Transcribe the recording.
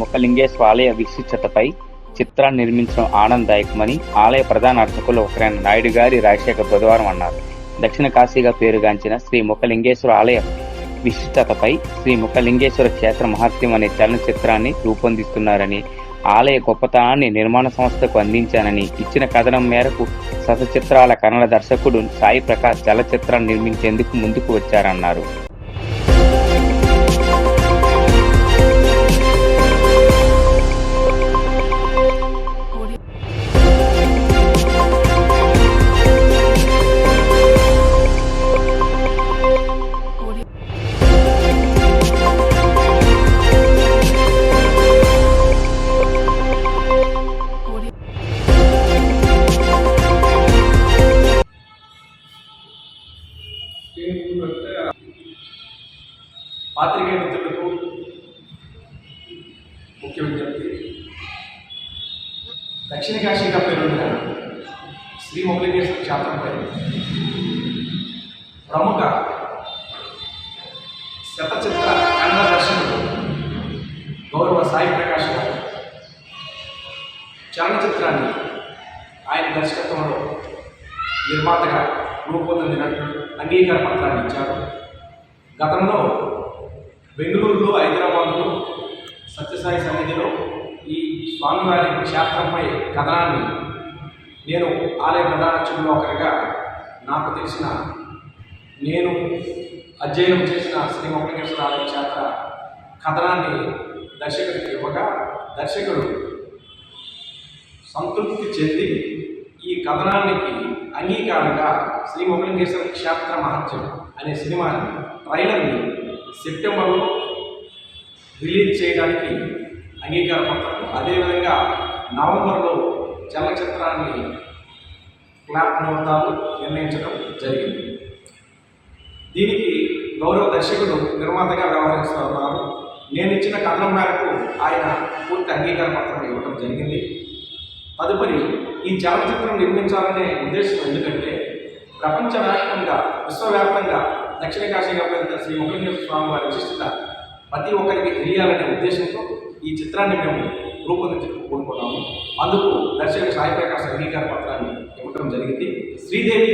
ముఖలింగేశ్వర ఆలయ విశిష్టతపై చిత్రాన్ని నిర్మించడం ఆనందదాయకమని ఆలయ ప్రధాన అర్చకులు ఒకరైన నాయుడు గారి రాజశేఖర్ బుధవారం అన్నారు. దక్షిణ కాశీగా పేరుగాంచిన శ్రీ ముఖలింగేశ్వర ఆలయ విశిష్టతపై శ్రీ ముఖలింగేశ్వర క్షేత్ర మహత్యం అనే చలనచిత్రాన్ని రూపొందిస్తున్నారని ఆలయ గొప్పతనాన్ని నిర్మాణ సంస్థకు అందించానని ఇచ్చిన కథనం మేరకు సతచిత్రాల కన్నడ దర్శకుడు సాయి ప్రకాష్ చలచిత్రాన్ని నిర్మించేందుకు ముందుకు వచ్చారన్నారు. ఏంటంటే పాత్రికేయ మిత్రులకు ముఖ్య విజ్ఞప్తి. దక్షిణ కాశీగా పేరున్న శ్రీ మొగలింగేశ్వర క్షేత్రంపై ప్రముఖ శతచిత్ర కన్నడ దర్శకుడు గౌరవ సాయి ప్రకాష్ గారు. చలనచిత్రాన్ని ఆయన దర్శకత్వంలో నిర్మాతగా రూపొందినట్టు అంగీకార పత్రాన్ని ఇచ్చారు. గతంలో బెంగళూరులో హైదరాబాద్లో సత్యసాయి సన్నిధిలో ఈ స్వామివారి క్షేత్రంపై కథనాన్ని నేను ఆలయ ప్రధాన ఒకరిగా నాకు తెలిసిన నేను అధ్యయనం చేసిన శ్రీ వెంకటేశ్వర ఆలయ క్షేత్ర కథనాన్ని దర్శకుడికి ఇవ్వగా దర్శకుడు సంతృప్తి చెంది ఈ కథనానికి అంగీకారంగా శ్రీ మొగలింగేశ్వర క్షేత్ర మహత్యం అనే సినిమాని ట్రైలర్ని సెప్టెంబర్లో రిలీజ్ చేయడానికి అంగీకార పత్రం. అదేవిధంగా నవంబర్లో చలనచిత్రాన్ని క్లాప్ ముహూర్తాలు నిర్ణయించడం జరిగింది. దీనికి గౌరవ దర్శకుడు నిర్మాతగా వ్యవహరిస్తున్నారు నేను ఇచ్చిన కథనం మేరకు ఆయన పూర్తి అంగీకార పత్రం ఇవ్వడం జరిగింది. తదుపరి ఈ చలనచిత్రం నిర్మించాలనే ఉద్దేశం ఎందుకంటే ప్రపంచవ్యాప్తంగా విశ్వవ్యాప్తంగా దక్షిణ కాశీగా పెద్ద శ్రీ ముఖలింగేశ్వర స్వామి వారి విశిష్టత ప్రతి ఒక్కరికి తెలియాలనే ఉద్దేశంతో ఈ చిత్రాన్ని మేము రూపొందించడం కోరుకున్నాము. అందుకు దర్శక సాయి ప్రకాశ్ అంగీకార పత్రాన్ని ఇవ్వడం జరిగింది. శ్రీదేవి